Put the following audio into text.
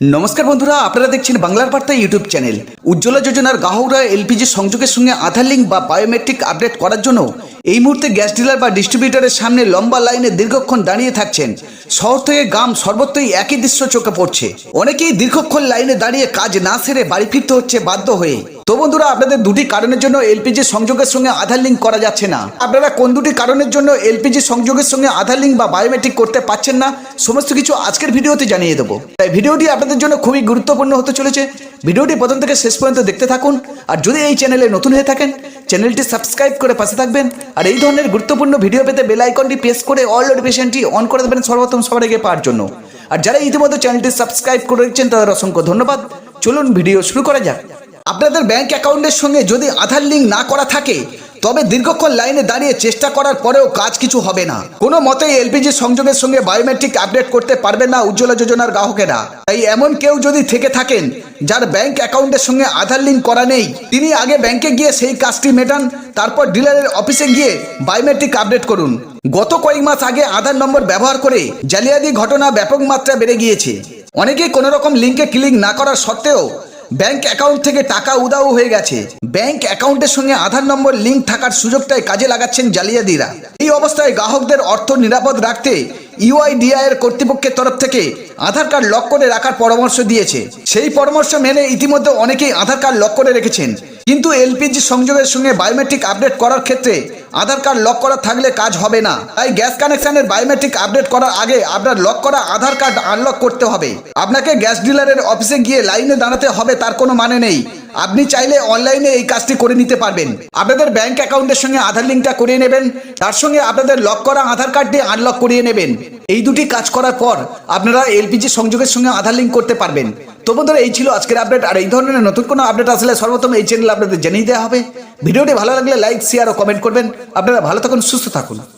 নমস্কার বন্ধুরা, আপনারা দেখছেন বাংলার বার্তা ইউটিউব চ্যানেল। উজ্জ্বলা যোজনার গ্রাহকরা এলপিজি সংযোগের সঙ্গে আধার লিঙ্ক বা বায়োমেট্রিক আপডেট করার জন্য এই মুহূর্তে গ্যাস ডিলার বা ডিস্ট্রিবিউটারের সামনে লম্বা লাইনে দীর্ঘক্ষণ দাঁড়িয়ে থাকছেন। শহর থেকে গ্রাম সর্বত্রই একই দৃশ্য চোখে পড়ছে। অনেকেই দীর্ঘক্ষণ লাইনে দাঁড়িয়ে কাজ না সেরে বাড়ি ফিরতে হচ্ছে বাধ্য হয়ে। তো বন্ধুরা, আপনাদের দুটি কারণের জন্য এলপিজি সংযোগের সঙ্গে আধার লিঙ্ক করা যাচ্ছে না। আপনারা কোন দুটি কারণের জন্য এলপিজি সংযোগের সঙ্গে আধার লিঙ্ক বা বায়োমেট্রিক করতে পারছেন না, সমস্ত কিছু আজকের ভিডিওতে জানিয়ে দেবো। তাই ভিডিওটি আপনাদের জন্য খুবই গুরুত্বপূর্ণ হতে চলেছে। ভিডিওটি প্রথম থেকে শেষ পর্যন্ত দেখতে থাকুন, আর যদি এই চ্যানেলে নতুন হয়ে থাকেন চ্যানেলটি সাবস্ক্রাইব করে পাশে থাকবেন, আর এই ধরনের গুরুত্বপূর্ণ ভিডিও পেতে বেল আইকনটি প্রেস করে অল নোটিফিকেশনটি অন করে দেবেন সর্বপ্রথম সবার আগে পাওয়ার জন্য। আর যারা ইতিমধ্যে চ্যানেলটি সাবস্ক্রাইব করে রেখেছেন, তাদের অসংখ্য ধন্যবাদ। চলুন ভিডিও শুরু করা যাক। আপনাদের ব্যাংক অ্যাকাউন্টের সঙ্গে যদি আধার লিঙ্ক না করা থাকে, তবে দীর্ঘক্ষণ লাইনে দাঁড়িয়ে চেষ্টা করার পরেও কাজ কিছু হবে না। কোনো মতেই এলপিজি সংযোগের সঙ্গে বায়োমেট্রিক আপডেট করতে পারবে না উজ্জ্বলা যোজনার গ্রাহকেরা। তাই এমন কেউ যদি থেকে থাকেন, যার ব্যাংক অ্যাকাউন্টের সঙ্গে আধার লিঙ্ক করা নেই, তিনি আগে ব্যাংকে গিয়ে সেই কাজটি মেটান, তারপর ডিলারের অফিসে গিয়ে বায়োমেট্রিক আপডেট করুন। গত কয়েক মাস আগে আধার নম্বর ব্যবহার করে জালিয়াতি ঘটনা ব্যাপক মাত্রা বেড়ে গিয়েছে। অনেকেই কোনো রকম লিঙ্কে ক্লিক না করার সত্ত্বেও ব্যাংক অ্যাকাউন্ট থেকে টাকা উদাও হয়ে গেছে। ব্যাংক অ্যাকাউন্টের সঙ্গে আধার নম্বর, লিঙ্ক থাকার সুযোগটাই কাজে লাগাচ্ছেন জালিয়াতিরা। এই অবস্থায় গ্রাহকদের অর্থ নিরাপদ রাখতে ইউআইডিআই এর কর্তৃপক্ষের তরফ থেকে আধার কার্ড লক করে রাখার পরামর্শ দিয়েছে। সেই পরামর্শ মেনে ইতিমধ্যে অনেকেই আধার কার্ড লক করে রেখেছেন। কিন্তু এলপিজি সংযোগের সঙ্গে বায়োমেট্রিক আপডেট করার ক্ষেত্রে আধার কার্ড লক করা থাকলে কাজ হবে না। তাই গ্যাস কানেকশনের বায়োমেট্রিক আপডেট করার আগে আপনার লক করা আধার কার্ড আনলক করতে হবে। আপনাকে গ্যাস ডিলারের অফিসে গিয়ে লাইনে দাঁড়াতে হবে, তার কোনো মানে নেই। আপনি চাইলে অনলাইনে এই কাজটি করে নিতে পারবেন। আপনাদের ব্যাংক অ্যাকাউন্টের সঙ্গে আধার লিঙ্কটা করিয়ে নেবেন, তার সঙ্গে আপনাদের লক করা আধার কার্ডটি আনলক করিয়ে নেবেন। এই দুটি কাজ করার পর আপনারা এলপিজি সংযোগের সঙ্গে আধার লিঙ্ক করতে পারবেন। তো বন্ধুরা, এই ছিল আজকের আপডেট আর এই ধরনের নতুন কোনো আপডেট আসলে সর্বপ্রথম এই চ্যানেল আপনাদের জেনেই দেওয়া হবে। ভিডিওটি ভালো লাগলে লাইক শেয়ার ও কমেন্ট করবেন। আপনারা ভালো থাকুন, সুস্থ থাকুন।